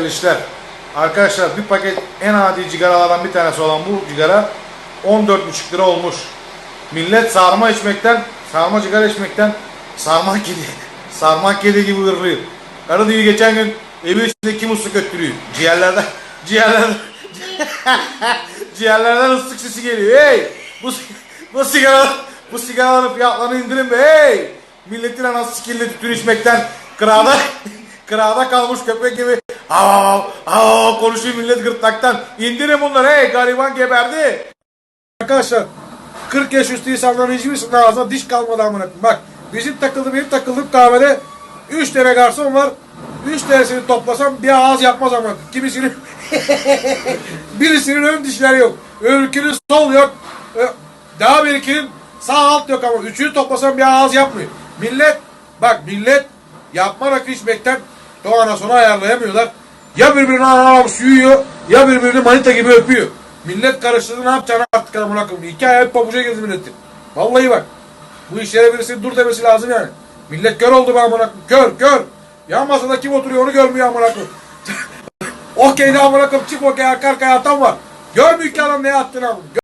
işler. Arkadaşlar bir paket en adi cigaralardan bir tanesi olan bu cigara 14,5 lira olmuş. Millet sarma içmekten, sarma cigara içmekten sarma kedi, sarma kedi gibi hırlıyor. Karı diyor geçen gün evi içinde kim ıslık öttürüyor. Ciğerlerden, ciğerlerden, ciğerlerden ıslık sesi geliyor. Hey! Bu, bu sigara, bu sigaraların fiyatlarını indirin be hey! Milletin anası sikille tütün içmekten kırada, kırada kalmış köpek gibi hav hav konuşuyor millet gırtlaktan. İndirin bunları hey gariban geberdi. Arkadaşlar 40 yaş üstü insanların hiçbirisinin ağzına diş kalmadı amına. Bak bizim takıldı benim takıldığım kahvede 3 tane garson var. 3 tanesini toplasam bir ağız yapmaz ama kimisinin birisinin ön dişleri yok. Öbürkünün sol yok. Daha birikinin sağ alt yok ama üçünü toplasam bir ağız yapmıyor. Millet bak millet yapma rakı içmekten doğana sona ayarlayamıyorlar. Ya birbirini anam suyuyor ya birbirini manita gibi öpüyor. Millet karıştırdı ne yapacağını artık amına koyayım. İki ayak pabuca girdi milletin. Vallahi bak. Bu işlere birisinin dur demesi lazım yani. Millet kör oldu be amına. Kör kör. Yan masada kim oturuyor onu görmüyor amına koyayım. Okeyde amına koyayım çift okey arka arkaya atan var. Görmüyor ki adam ne attığını amına.